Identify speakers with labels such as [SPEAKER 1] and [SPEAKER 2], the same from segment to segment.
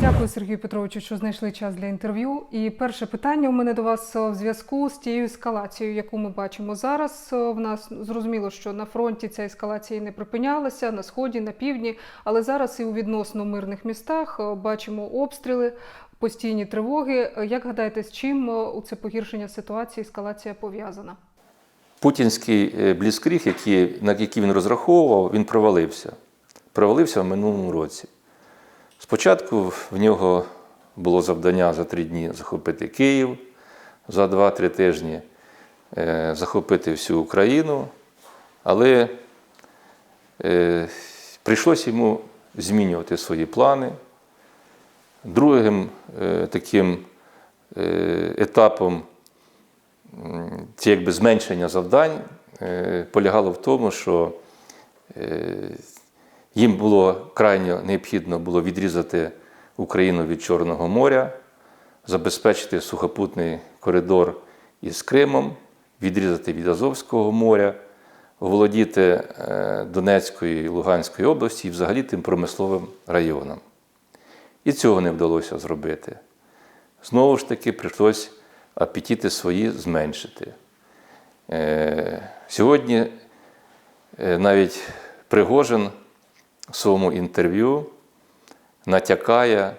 [SPEAKER 1] Дякую, Сергію Петровичу, що знайшли час для інтерв'ю. І перше питання у мене до вас в зв'язку з тією ескалацією, яку ми бачимо зараз. В нас зрозуміло, що на фронті ця ескалація не припинялася на сході, на півдні, але зараз і у відносно мирних містах бачимо обстріли, постійні тривоги. Е, Як гадаєте, з чим у це погіршення ситуації ескалація пов'язана?
[SPEAKER 2] Путінський е, бліцкріг, який, на який він розраховував, він провалився. Провалився в минулому році. Спочатку в нього було завдання за три дні захопити Київ, за два-три тижні е, захопити всю Україну, але е, прийшлося йому змінювати свої плани. Другим е, таким етапом це якби зменшення завдань полягало в тому, що їм було крайньо необхідно було відрізати Україну від Чорного моря, забезпечити сухопутний коридор із Кримом, відрізати від Азовського моря, оволодіти е, Донецькою і Луганською області і взагалі тим промисловим районом. І цього не вдалося зробити. Знову ж таки, прийшлось апетити свої зменшити. Е, Сьогодні е, навіть Пригожин своєму інтерв'ю натякає,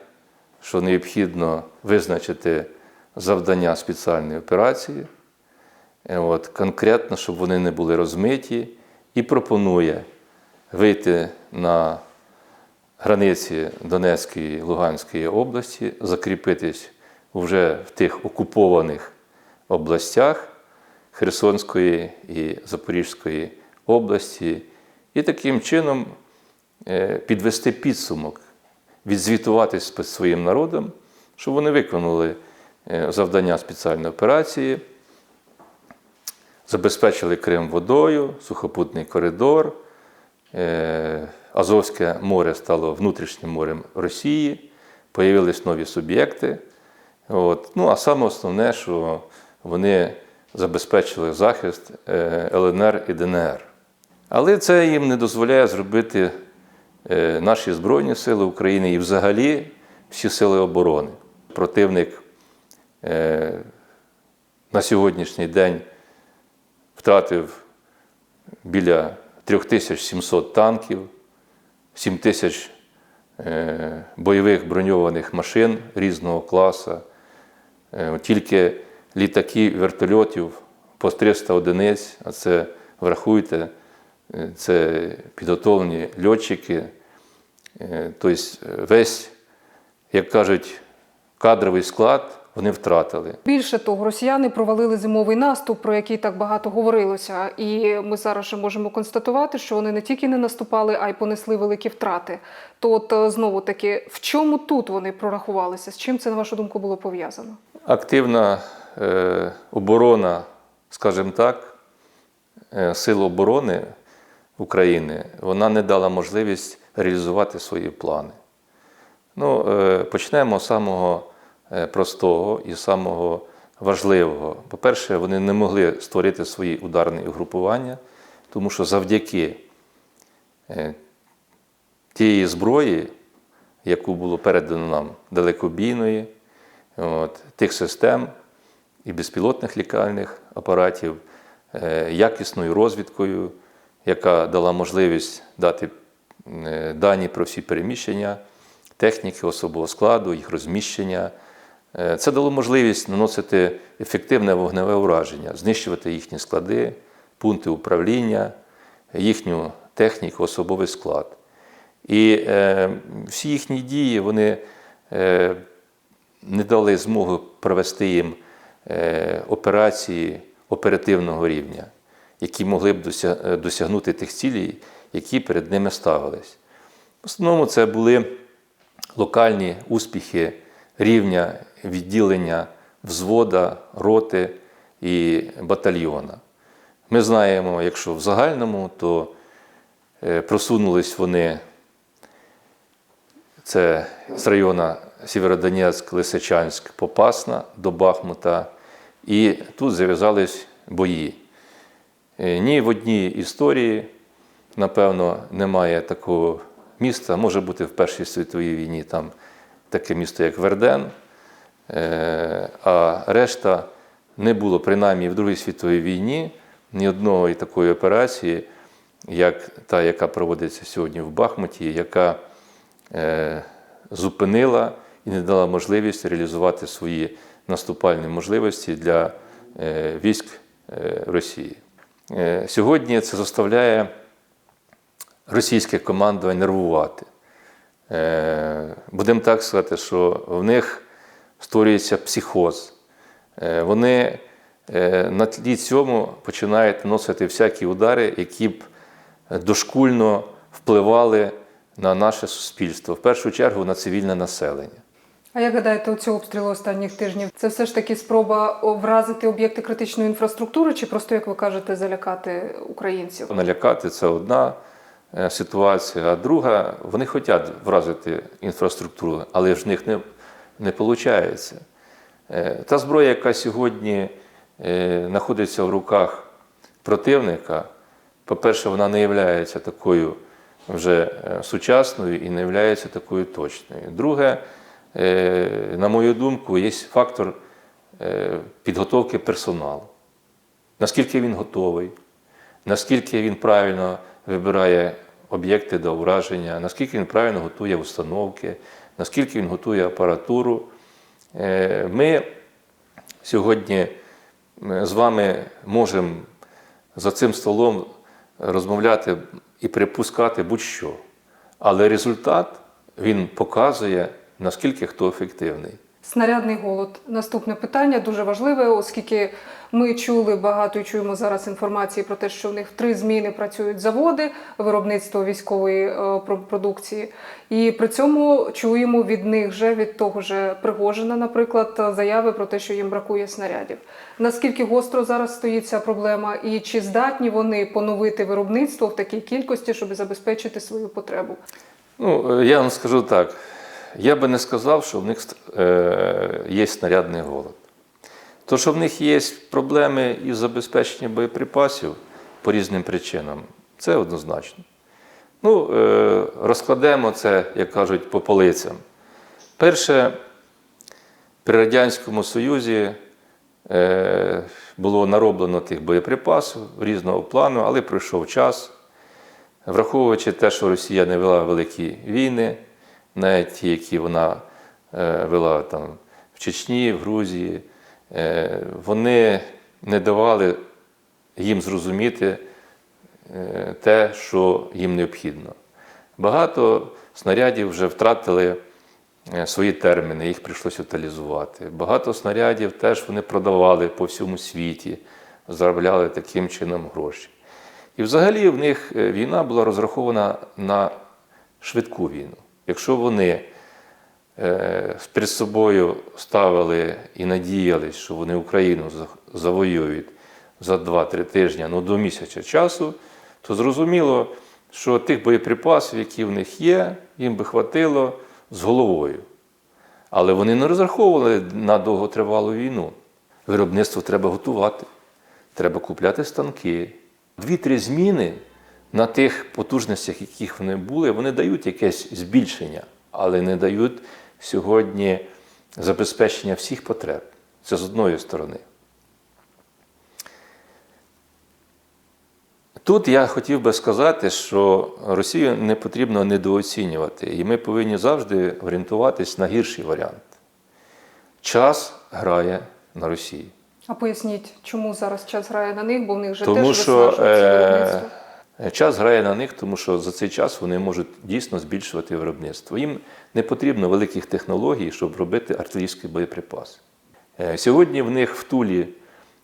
[SPEAKER 2] що необхідно визначити завдання спеціальної операції, е, от, конкретно, щоб вони не були розмиті, і пропонує вийти на границі Донецької і Луганської області, закріпитись вже в тих окупованих областях Херсонської і Запорізької області, і таким чином підвести підсумок, відзвітуватись перед своїм народом, щоб вони виконали е, завдання спеціальної операції, забезпечили Крим водою, сухопутний коридор. Е, Азовське море стало внутрішнім морем Росії, появились нові суб'єкти. От. Ну, а саме основне, що вони забезпечили захист е, ЛНР і ДНР. Але це їм не дозволяє зробити е, наші Збройні Сили України і взагалі всі сили оборони. Противник е, на сьогоднішній день втратив біля 3700 танків, 7 тисяч е, бойових броньованих машин різного класу, Е, тільки літаки вертольотів по 300 одиниць, а це врахуйте, е, це підготовлені льотчики. Тобто весь, як кажуть, кадровий склад вони втратили.
[SPEAKER 1] Більше того, росіяни провалили зимовий наступ, про який так багато говорилося. І ми зараз же можемо констатувати, що вони не тільки не наступали, а й понесли великі втрати. То от е, знову таки, в чому тут вони прорахувалися? З чим це, на вашу думку, було пов'язано?
[SPEAKER 2] Активна е, оборона, скажімо так, е, сил оборони України, вона не дала можливість реалізувати свої плани. Ну, е, почнемо з самого е, простого і самого важливого. По-перше, вони не могли створити свої ударні угрупування, тому що завдяки е, тієї зброї, яку було передано нам далекобійної, от, тих систем і безпілотних лікальних апаратів, якісною розвідкою, яка дала можливість дати дані про всі переміщення, техніки особового складу, їх розміщення. Е, Це дало можливість наносити ефективне вогневе ураження, знищувати їхні склади, пункти управління, їхню техніку, особовий склад. І е, всі їхні дії вони е, не дали змоги провести їм е, операції оперативного рівня, які могли б е, досягнути тих цілей, які перед ними ставились. В основному це були локальні успіхи рівня відділення взвода, роти і батальйона. Ми знаємо, якщо в загальному, то е, просунулись вони це з району Сєвєродонецьк, Лисичанськ, Попасна до Бахмута. І тут зав'язались бої. Е, Ні в одній історії, напевно, немає такого міста. Може бути в Першій світовій війні там таке місто, як Верден, е, а решта не було, принаймні в Другій світовій війні, ні одної такої операції, як та, яка проводиться сьогодні в Бахмуті, яка е, зупинила і не дала можливість реалізувати свої наступальні можливості для військ Росії. Е, Сьогодні це заставляє російське командування нервувати. Е, Будемо так сказати, що в них створюється психоз. Е, Вони на тлі цьому починають наносити всякі удари, які б дошкульно впливали на наше суспільство, в першу чергу на цивільне населення.
[SPEAKER 1] А як гадаєте, оці обстріли останніх тижнів це все ж таки спроба вразити об'єкти критичної інфраструктури, чи просто, як ви кажете, залякати українців?
[SPEAKER 2] Налякати це одна е, ситуація, а друга, вони хочуть вразити інфраструктуру, але ж в них не, не виходить. Та зброя, яка сьогодні е, знаходиться в руках противника, по-перше, вона не є такою вже е, сучасною і не є такою точною. Друге, е, на мою думку, є фактор е, підготовки персоналу. Наскільки він готовий, наскільки він правильно вибирає об'єкти до ураження, наскільки він правильно готує установки, наскільки він готує апаратуру. Е, Ми сьогодні е, з вами можемо за цим столом розмовляти і припускати будь-що. Але результат він показує, наскільки хто ефективний.
[SPEAKER 1] Снарядний голод. Наступне питання дуже важливе, оскільки ми чули багато і чуємо зараз інформації про те, що в них в три зміни працюють заводи виробництва військової е, продукції, і при цьому чуємо від них же від того же Пригожина, наприклад, заяви про те, що їм бракує снарядів. Наскільки гостро зараз стоїть ця проблема, і чи здатні вони поновити виробництво в такій кількості, щоб забезпечити свою потребу?
[SPEAKER 2] Ну, е, я вам скажу так. Я би не сказав, що в них е, є снарядний голод. То, що в них є проблеми із забезпеченням боєприпасів по різним причинам, це однозначно. Ну, е, розкладемо це, як кажуть, по полицям. Перше, при Радянському Союзі е, було нароблено тих боєприпасів різного плану, але пройшов час. Враховуючи те, що Росія не вела великі війни, навіть ті, які вона е, вела там в Чечні, в Грузії, е, вони не давали їм зрозуміти е, те, що їм необхідно. Багато снарядів вже втратили свої терміни, їх прийшлося утилізувати. Багато снарядів теж вони продавали по всьому світі, заробляли таким чином гроші. І взагалі в них війна була розрахована на швидку війну. Якщо вони е, перед собою ставили і надіялись, що вони Україну завоюють за 2-3 тижні, ну до місяця часу, то зрозуміло, що тих боєприпасів, які в них є, їм би хватило з головою. Але вони не розраховували на довготривалу війну. Виробництво треба готувати, треба купляти станки. Дві-три зміни на тих потужностях, яких вони були, вони дають якесь збільшення, але не дають сьогодні забезпечення всіх потреб. Це з одної сторони. Тут я хотів би сказати, що Росію не потрібно недооцінювати, і ми повинні завжди орієнтуватись на гірший варіант. Час грає на Росії.
[SPEAKER 1] А поясніть, чому зараз час грає на них, бо в них вже
[SPEAKER 2] Тому
[SPEAKER 1] теж
[SPEAKER 2] що е. Час грає на них, тому що за цей час вони можуть дійсно збільшувати виробництво. Їм не потрібно великих технологій, щоб робити артилерійські боєприпаси. Е, Сьогодні в них в Тулі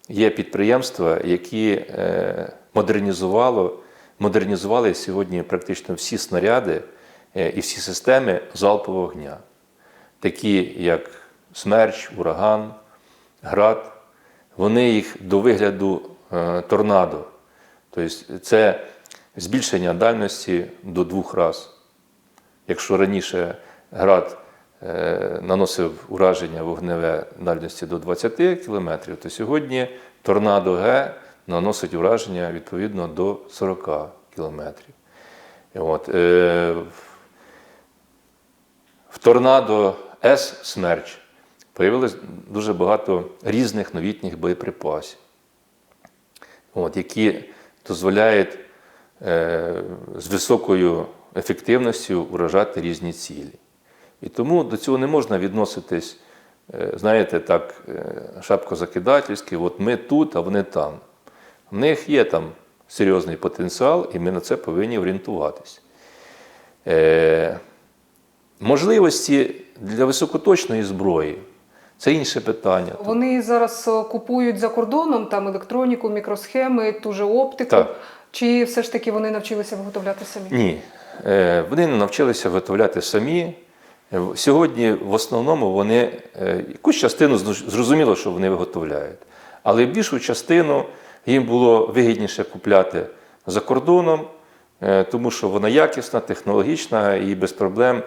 [SPEAKER 2] є підприємства, які е, модернізувало, модернізували сьогодні практично всі снаряди е, і всі системи залпового вогня, такі як смерч, ураган, град. Вони їх до вигляду торнадо. Тобто це збільшення дальності до двох разів. Якщо раніше град е, наносив ураження вогневе дальності до 20 км, то сьогодні торнадо Г наносить ураження відповідно до 40 км. От, е, в торнадо С-Смерч. Появилось дуже багато різних новітніх боєприпасів, от, які дозволяють з високою ефективністю вражати різні цілі. І тому до цього не можна відноситись, е, знаєте, так, е, шапкозакидательськи, от ми тут, а вони там. В них є там серйозний потенціал, і ми на це повинні орієнтуватися. Е, можливості для високоточної зброї це інше питання.
[SPEAKER 1] Вони зараз е, купують за кордоном там електроніку, мікросхеми, ту же оптику.
[SPEAKER 2] Так.
[SPEAKER 1] Чи все ж таки вони навчилися виготовляти самі?
[SPEAKER 2] Ні. Е, Вони навчилися виготовляти самі. Е, Сьогодні в основному вони е, якусь частину зрозуміло, що вони виготовляють. Але більшу частину їм було вигідніше купляти за кордоном, тому що вона якісна, технологічна і без проблем.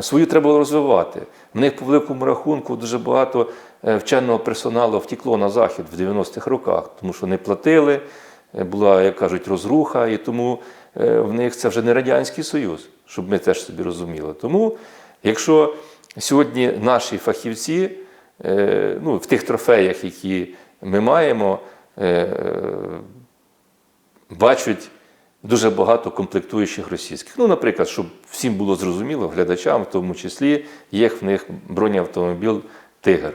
[SPEAKER 2] Свою треба було розвивати. В них по великому рахунку дуже багато вченого персоналу втекло на захід в 90-х роках, тому що не платили, була, як кажуть, розруха, і тому е, в них це вже не Радянський Союз, щоб ми теж собі розуміли. Тому, якщо сьогодні наші фахівці е, ну, в тих трофеях, які ми маємо, е, бачать дуже багато комплектуючих російських. Ну, наприклад, щоб всім було зрозуміло, глядачам, в тому числі, є в них бронеавтомобіль Тигр.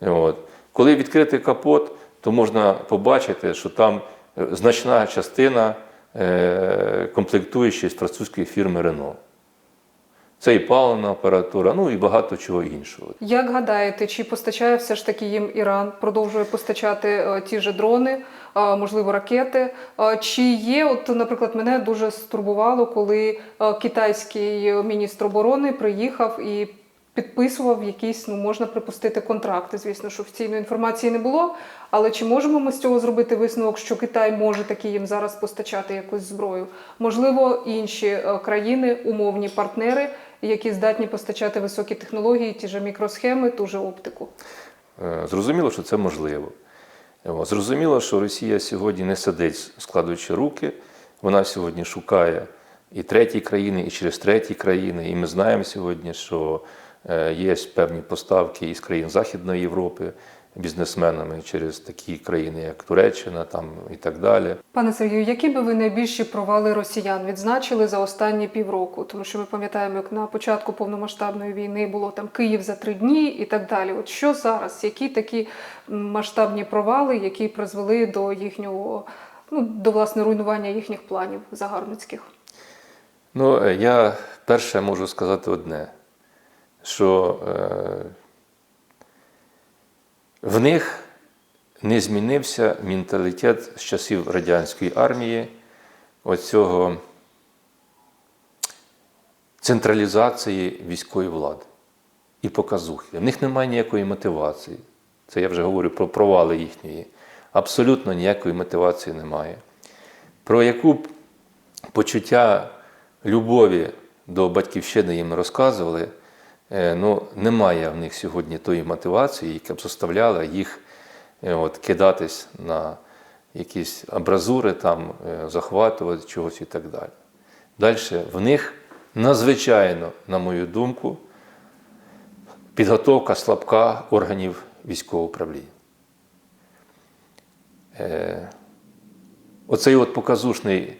[SPEAKER 2] От. Коли відкрити капот, то можна побачити, що там е, значна частина е, комплектуючих з французької фірми Renault. Це і паливна апаратура, ну і багато чого іншого.
[SPEAKER 1] Як гадаєте, чи постачає все ж таки їм Іран, продовжує постачати е, ті ж дрони, е, можливо, ракети? Чи є, от, наприклад, мене дуже стурбувало, коли китайський міністр оборони приїхав і підписував якісь, ну можна припустити, контракти. Звісно, що офіційної інформації не було. Але чи можемо ми з цього зробити висновок, що Китай може таки їм зараз постачати якусь зброю? Можливо, інші е, країни, умовні партнери, які здатні постачати високі технології, ті ж мікросхеми, ту же оптику.
[SPEAKER 2] Е, Зрозуміло, що це можливо. Зрозуміло, що Росія сьогодні не сидить, складуючи руки. Вона сьогодні шукає і треті країни, і через треті країни. І ми знаємо сьогодні, що е, є певні поставки із країн Західної Європи бізнесменами через такі країни, як Туреччина там, і так далі.
[SPEAKER 1] Пане Сергію, які би ви найбільші провали росіян відзначили за останні півроку? Тому що ми пам'ятаємо, як на початку повномасштабної війни було там Київ за три дні і так далі. От що зараз? Які такі масштабні провали, які призвели до їхнього ну до власне руйнування їхніх планів загарбницьких?
[SPEAKER 2] Ну, е, я перше можу сказати одне, що е, в них не змінився менталітет з часів радянської армії, оцього централізації військової влади і показухи. В них немає ніякої мотивації. Це я вже говорю про провали їхньої. Абсолютно ніякої мотивації немає. Про яку б почуття любові до батьківщини їм розказували, ну, немає в них сьогодні тої мотивації, яка б заставляла їх е, от, кидатись на якісь абразури, там, е, захватувати чогось і так далі. Далі в них надзвичайно, на мою думку, підготовка слабка органів військового управління. Е, Оцей от показушний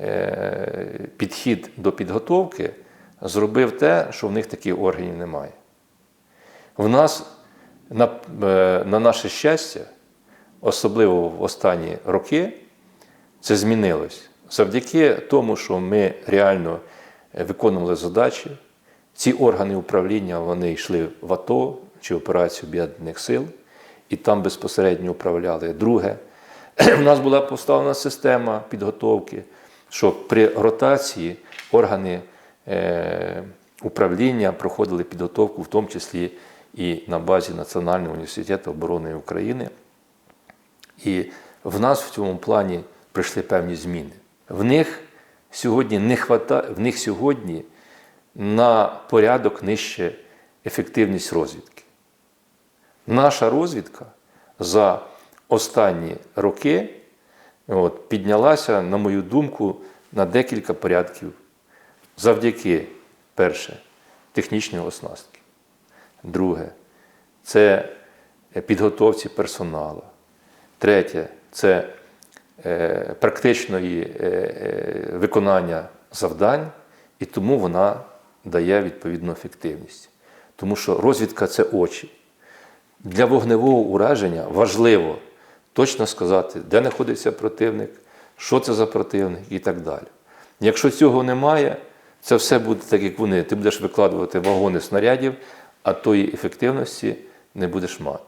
[SPEAKER 2] е, підхід до підготовки зробив те, що в них таких органів немає. В нас, на, е, на наше щастя, особливо в останні роки, це змінилось. Завдяки тому, що ми реально виконували задачі, ці органи управління вони йшли в АТО чи операцію Об'єднаних сил, і там безпосередньо управляли. Друге, у нас була поставлена система підготовки, що при ротації органи управління проходили підготовку, в тому числі і на базі Національного університету оборони України. І в нас в цьому плані прийшли певні зміни. В них сьогодні не хвата... в них сьогодні на порядок нижче ефективність розвідки. Наша розвідка за останні роки от, піднялася, на мою думку, на декілька порядків завдяки, перше, технічній оснастки. Друге це підготовці персоналу. Третє це е, практичної е, е, виконання завдань, і тому вона дає відповідну ефективність. Тому що розвідка це очі. Для вогневого ураження важливо точно сказати, де знаходиться противник, що це за противник і так далі. Якщо цього немає, це все буде так, як вони. Ти будеш викладувати вагони снарядів, а тої ефективності не будеш мати.